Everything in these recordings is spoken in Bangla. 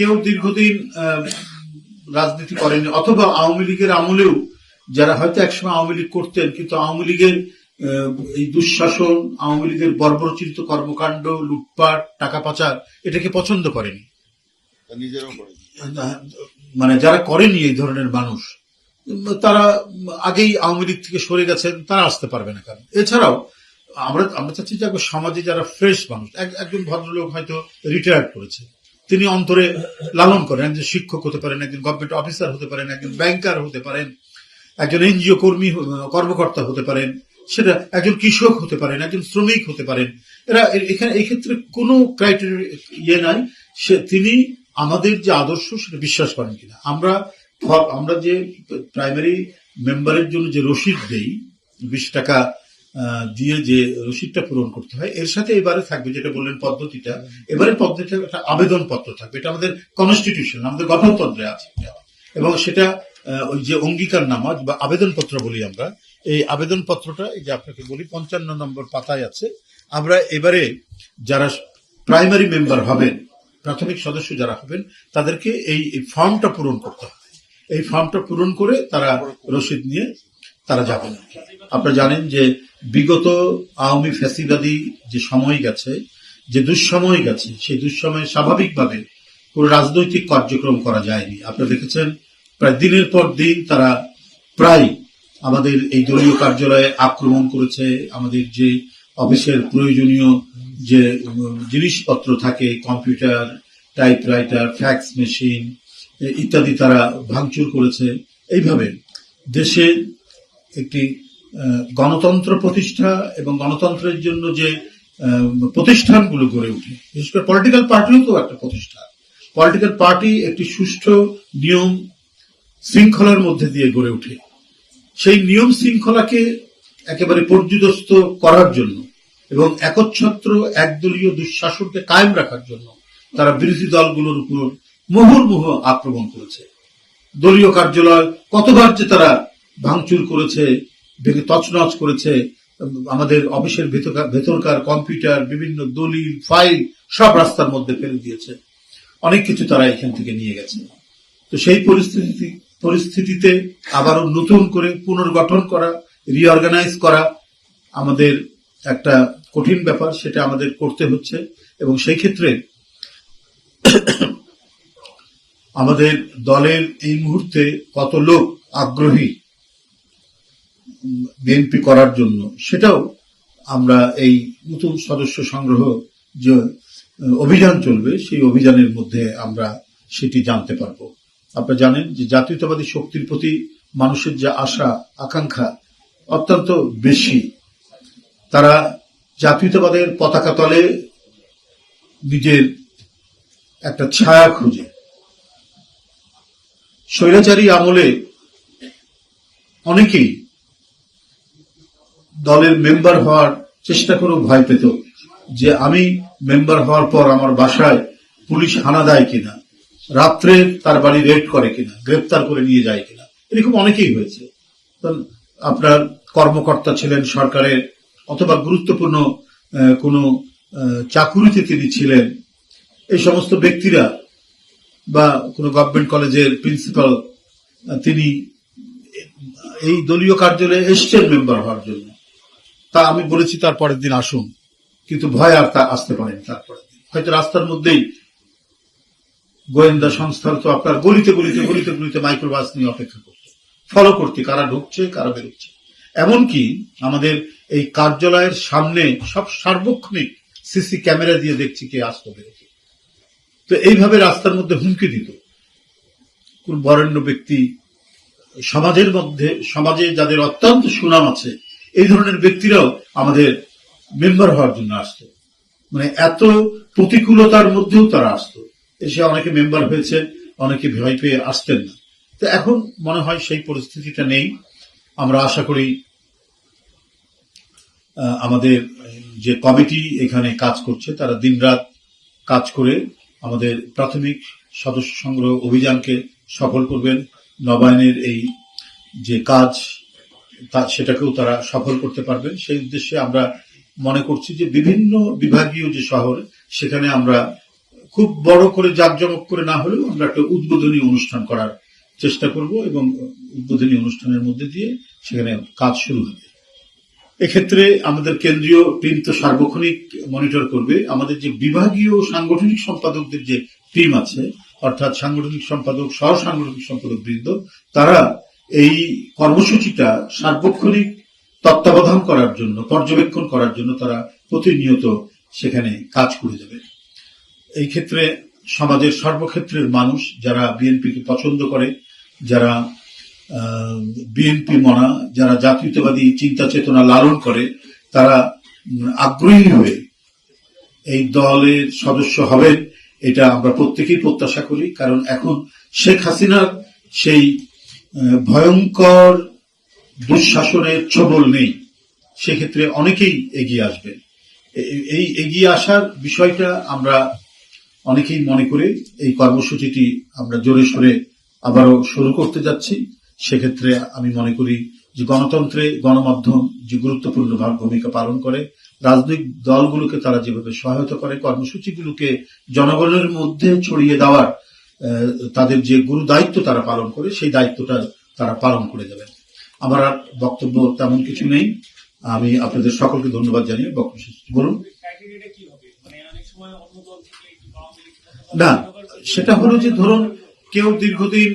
কেউ দীর্ঘদিন রাজনীতি করেনি অথবা আওয়ামী লীগের আমলেও যারা হয়তো একসময় আওয়ামী লীগ করতেন কিন্তু আওয়ামী লীগের এই দুঃশাসন আওয়ামী লীগের বর্বরচিত কর্মকাণ্ড লুটপাট টাকা পাচার এটাকে পছন্দ করেনি। মানে যারা করেনি এই ধরনের মানুষ তারা আগেই আওয়ামী লীগ থেকে সরে গেছেন তারা আসতে পারবে না কারণ এছাড়াও আমরা আমরা চাচ্ছি যে সমাজে যারা ফ্রেশ মানুষ এক- একজন ভদ্রলোক হয়তো রিটায়ার্ড করেছে। তিনি অন্তরে লালন করেন। একজন শিক্ষক হতে পারেন, একজন গভর্নমেন্ট অফিসার হতে পারেন, একজন ব্যাংকার হতে পারেন, একজন এনজিও কর্মী, কর্মকর্তা হতে পারেন, সেটা একজন কৃষক হতে পারেন, একজন শ্রমিক হতে পারেন। এরা এখানে এই ক্ষেত্রে কোনো ক্রাইটেরিয়া ইয়ে নাই। সে তিনি আমাদের যে আদর্শ, সেটা বিশ্বাস করেন কিনা। আমরা আমরা যে প্রাইমারি মেম্বারের জন্য যে রসিদ দেই, বিশ টাকা দিয়ে যে রসিদটা পূরণ করতে হয়, এর সাথে এবারে থাকবে যেটা বললেন পদ্ধতিটা। এবারে পদ্ধতিটা একটা আবেদন পত্র থাকবে। এটা আমাদের কনস্টিটিউশন আমাদের গঠনতন্ত্রে আছে। এবং সেটা ওই যে অঙ্গীকার নামা বা আবেদন পত্র বলি আমরা, এই আবেদন পত্রটা এই যে আপনাকে বলি, পঞ্চান্ন নম্বর পাতায় আছে। আমরা এবারে যারা প্রাইমারি মেম্বার হবেন, প্রাথমিক সদস্য যারা হবেন, তাদেরকে এই ফর্মটা পূরণ করতে হবে। এই ফর্মটা পূরণ করে তারা রসিদ নিয়ে তারা যাবেন। আপনারা জানেন যে বিগত আওয়ামী ফ্যাসিবাদী যে সময় গেছে, যে দুঃসময় গেছে, সেই দুঃসময়ে স্বাভাবিকভাবে কোনো রাজনৈতিক কার্যক্রম করা যায়নি। আপনারা দেখেছেন, প্রায় দিনের পর দিন তারা প্রায় আমাদের এই দলীয় কার্যালয়ে আক্রমণ করেছে। আমাদের যে অফিসের প্রয়োজনীয় যে জিনিসপত্র থাকে, কম্পিউটার, টাইপরাইটার, ফ্যাক্স মেশিন ইত্যাদি তারা ভাঙচুর করেছে। এইভাবে দেশে একটি গণতন্ত্র প্রতিষ্ঠা এবং গণতন্ত্রের জন্য যে প্রতিষ্ঠানগুলো গড়ে ওঠে, বিশেষ করে পলিটিক্যাল পার্টিও তো একটা প্রতিষ্ঠান। পলিটিক্যাল পার্টি একটি সুষ্ঠু নিয়ম শৃঙ্খলার মধ্যে দিয়ে গড়ে ওঠে। সেই নিয়ম শৃঙ্খলাকে একেবারে পর্যুদস্ত করার জন্য এবং একচ্ছত্র একদলীয় দুঃশাসনকে কায়েম রাখার জন্য তারা বিরোধী দলগুলোর উপর মুহুর্মুহ আক্রমণ করেছে। দলীয় কার্যালয় কতবার যে তারা ভাঙচুর করেছে ভেঙে তছনছ করেছে, আমাদের অফিসের ভেতরকার কম্পিউটার, বিভিন্ন দলিল, ফাইল, সব রাস্তার মধ্যে ফেলে দিয়েছে। অনেক কিছু তারা এখান থেকে নিয়ে গেছে। তো সেই পরিস্থিতি, পরিস্থিতিতে আবারও নতুন করে পুনর্গঠন করা রিঅর্গানাইজ করা আমাদের একটা কঠিন ব্যাপার, সেটা আমাদের করতে হচ্ছে। এবং সেই ক্ষেত্রে আমাদের দলের এই মুহূর্তে কত লোক আগ্রহী বিএনপি করার জন্য, সেটাও আমরা এই নতুন সদস্য সংগ্রহ যে অভিযান চলবে, সেই অভিযানের মধ্যে আমরা সেটি জানতে পারব। আপনারা জানেন যে জাতীয়তাবাদী শক্তির প্রতি মানুষের যে আশা, আকাঙ্ক্ষা অত্যন্ত বেশি। তারা জাতীয়তাবাদের পতাকা তলে নিজের একটা ছায়া খুঁজে। স্বৈরাচারী আমলে অনেকেই দলের মেম্বার হওয়ার চেষ্টা করেও ভয় পেত যে আমি মেম্বার হওয়ার পর আমার বাসায় পুলিশ হানা দেয় কিনা, রাত্রে তার বাড়ি রেড করে কিনা, গ্রেপ্তার করে নিয়ে যায় কিনা, এরকম অনেকেই হয়েছে। আপনার কর্মকর্তা ছিলেন সরকারের অথবা গুরুত্বপূর্ণ কোনো চাকুরিতে তিনি ছিলেন। এই সমস্ত ব্যক্তিরা বা কোনো গভর্নমেন্ট কলেজের প্রিন্সিপাল তিনি এই দলীয় কার্যালয়ে এসছেন মেম্বার হওয়ার জন্য। তা আমি বলেছি তার পরের দিন আসুন। কিন্তু ভয় আর তা আসতে পারেনি তারপরে হয়তো রাস্তার মধ্যেই গোয়েন্দা সংস্থার তো আপনার গলিতে গলিতে গলিতে গলিতে মাইক্রোবাস নিয়ে অপেক্ষা করছে। ফলো করতে কারা ঢুকছে, কারা বেরোচ্ছে? এমনকি আমাদের এই কার্যালয়ের সামনে সব সার্বক্ষণিক সিসি ক্যামেরা দিয়ে দেখছি কে আসতো বেরোচ্ছে তো এইভাবে রাস্তার মধ্যে হুমকি দিত। কোন বরেণ্য ব্যক্তি সমাজের মধ্যে, সমাজে যাদের অত্যন্ত সুনাম আছে এই ধরনের ব্যক্তিরাও আমাদের মেম্বার হওয়ার জন্য আসতো। মানে এত প্রতিকূলতার মধ্যেও তারা আসতো। এসে অনেকে মেম্বার হয়েছে, অনেকে ভয় পেয়ে আসতেন না। তো এখন মনে হয় সেই পরিস্থিতিটা নেই। আমরা আশা করি আমাদের যে কমিটি এখানে কাজ করছে, তারা দিনরাত কাজ করে আমাদের প্রাথমিক সদস্য সংগ্রহ অভিযানকে সফল করবেন। নবায়নের এই যে কাজ সেটাকেও তারা সফল করতে পারবেন সেই উদ্দেশ্যে আমরা মনে করছি যে বিভিন্ন বিভাগীয় যে শহর, সেখানে আমরা খুব বড় করে জাঁকজমক করে না হলেও আমরা একটা উদ্বোধনী অনুষ্ঠান করার চেষ্টা করব এবং উদ্বোধনী অনুষ্ঠানের মধ্যে দিয়ে সেখানে কাজ শুরু হবে। এক্ষেত্রে আমাদের কেন্দ্রীয় টিম তো সার্বক্ষণিক মনিটর করবে। আমাদের যে বিভাগীয় সাংগঠনিক সম্পাদকদের যে টিম আছে, অর্থাৎ সাংগঠনিক সম্পাদক সহ সাংগঠনিক সম্পাদক বৃন্দ, তারা এই কর্মসূচিটা সার্বক্ষণিক তত্ত্বাবধান করার জন্য, পর্যবেক্ষণ করার জন্য তারা প্রতিনিয়ত সেখানে কাজ করে যাবে। এই ক্ষেত্রে সমাজের সর্বক্ষেত্রের মানুষ যারা বিএনপিকে পছন্দ করে, যারা বিএনপি মনা, যারা জাতীয়তাবাদী চিন্তা চেতনা লালন করে, তারা আগ্রহী হয়ে এই দলের সদস্য হবেন, এটা আমরা প্রত্যেকেই প্রত্যাশা করি। কারণ এখন শেখ হাসিনার সেই ভয়ঙ্কর দুঃশাসনের ছবল নেই। সেক্ষেত্রে অনেকেই এগিয়ে আসবে। এই এগিয়ে আসার বিষয়টা আমরা অনেকেই মনে করে এই কর্মসূচিটি আমরা জোরে সোরে আবারও শুরু করতে যাচ্ছি। সেক্ষেত্রে আমি মনে করি যে গণতন্ত্রে গণমাধ্যম যে গুরুত্বপূর্ণ ভূমিকা পালন করে, রাজনৈতিক দলগুলোকে তারা যেভাবে সহায়তা করে, কর্মসূচিগুলোকে জনগণের মধ্যে ছড়িয়ে দেওয়ার তাদের যে গুরু দায়িত্ব তারা পালন করে, সেই দায়িত্বটা তারা পালন করে যাবেন। আমার আর বক্তব্য তেমন কিছু নেই। আমি আপনাদের সকলকে ধন্যবাদ জানিয়ে বক্তব্য বলুন। না, সেটা হলো যে ধরুন কেউ দীর্ঘদিন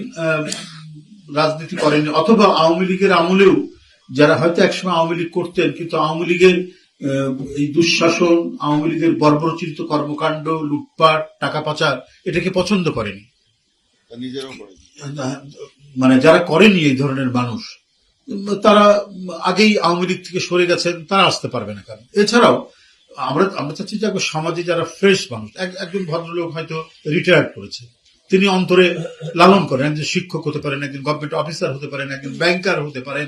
রাজনীতি করেনি, অথবা আওয়ামী লীগের আমলেও যারা হয়তো একসময় আওয়ামী লীগ করতেন, কিন্তু আওয়ামী লীগের এই দুঃশাসন, আওয়ামী লীগের বর্বরচিত কর্মকাণ্ড, লুটপাট, টাকা পাচার, এটাকে পছন্দ করেনি তা নিজেরাও করেছে আহ, মানে যারা করেনি এই ধরনের মানুষ, তারা আগেই আওয়ামী লীগ থেকে সরে গেছেন, তারা আসতে পারবে না কারণ এছাড়াও, আমরা আমরা চাচ্ছি যে সমাজে যারা ফ্রেশ মানুষ একজন ভদ্রলোক হয়তো রিটায়ার্ড করেছে, তিনি অন্তরে লালন করেন, একজন শিক্ষক হতে পারেন, একজন গভর্নমেন্ট অফিসার হতে পারেন, একজন ব্যাংকার হতে পারেন,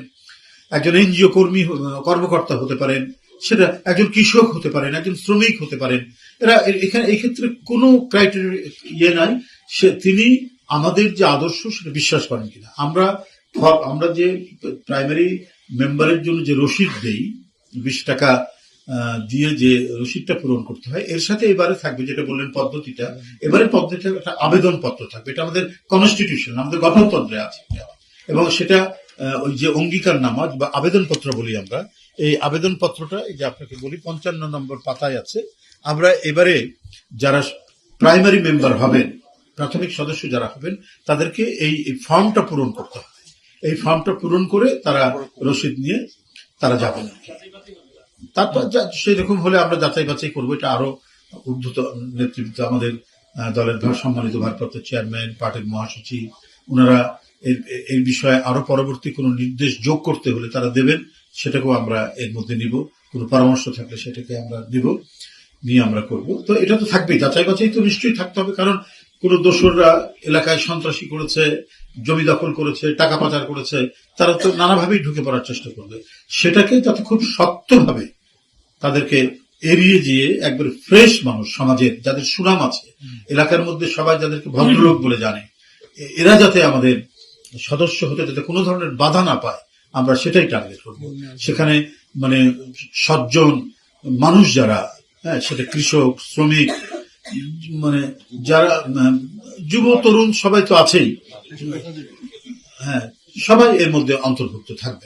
একজন এনজিও কর্মী, কর্মকর্তা হতে পারেন, সেটা একজন কৃষক হতে পারেন, একজন শ্রমিক হতে পারেন, এরা এখানে এই ক্ষেত্রে কোনো ক্রাইটেরিয়া ইয়ে নাই, সে, তিনি আমাদের যে আদর্শ সেটা বিশ্বাস করেন কিনা। আমরা আমরা যে প্রাইমারি মেম্বারের জন্য যে রসিদ দেই, বিশ টাকা দিয়ে যে রসিদটা পূরণ করতে হয়, এর সাথে এবারে থাকবে যেটা বললেন পদ্ধতিটা, এবারে পদ্ধতিটা একটা আবেদন পত্র থাকবে। এটা আমাদের কনস্টিটিউশন আমাদের গঠনতন্ত্রে আছে এবং সেটা ওই যে অঙ্গীকার নামা বা আবেদন পত্র বলি আমরা, এই আবেদন পত্রটা এই যে আপনাকে বলি, পঞ্চান্ন নম্বর পাতায় আছে। আমরা এবারে যারা প্রাইমারি মেম্বার হবেন প্রাথমিক সদস্য যারা হবেন, তাদেরকে এই ফর্মটা পূরণ করতে হবে। এই ফর্মটা পূরণ করে তারা রসিদ নিয়ে তারা যাবেন তারপর সেরকম হলে আমরা যাচাই বাছাই করব। এটা আরও উদ্ধত নেতৃত্ব আমাদের দলের সম্মানিত ভারপ্রাপ্ত চেয়ারম্যান, পার্টির মহাসচিব ওনারা এর- এই বিষয়ে আরও পরবর্তী কোনো নির্দেশ যোগ করতে হলে তারা দেবেন, সেটাকেও আমরা এর মধ্যে নিব। কোনো পরামর্শ থাকলে সেটাকে আমরা নিব, নিয়ে আমরা করব। তো এটা তো থাকবেই যাচাই বাছাই তো নিশ্চয়ই থাকতে হবে, কারণ কোন দোসররা এলাকায় সন্ত্রাসী করেছে, জমি দখল করেছে, টাকা পাচার করেছে, তারা তো নানাভাবেই ঢুকে পড়ার চেষ্টা করবে। সেটাকে যাতে খুব শক্তভাবে তাদেরকে এড়িয়ে গিয়ে একবার ফ্রেশ মানুষ সমাজের যাদের সুনাম আছে, এলাকার মধ্যে সবাই যাদেরকে ভদ্রলোক বলে জানে এরা যাতে আমাদের সদস্য হতে যাতে কোনো ধরনের বাধা না পায়, আমরা সেটাই টার্গেট করব। সেখানে মানে সজ্জন মানুষ যারা হ্যাঁ সেটা কৃষক, শ্রমিক মানে যারা যুব তরুণ সবাই তো আছেই। হ্যাঁ সবাই এর মধ্যে অন্তর্ভুক্ত থাকবে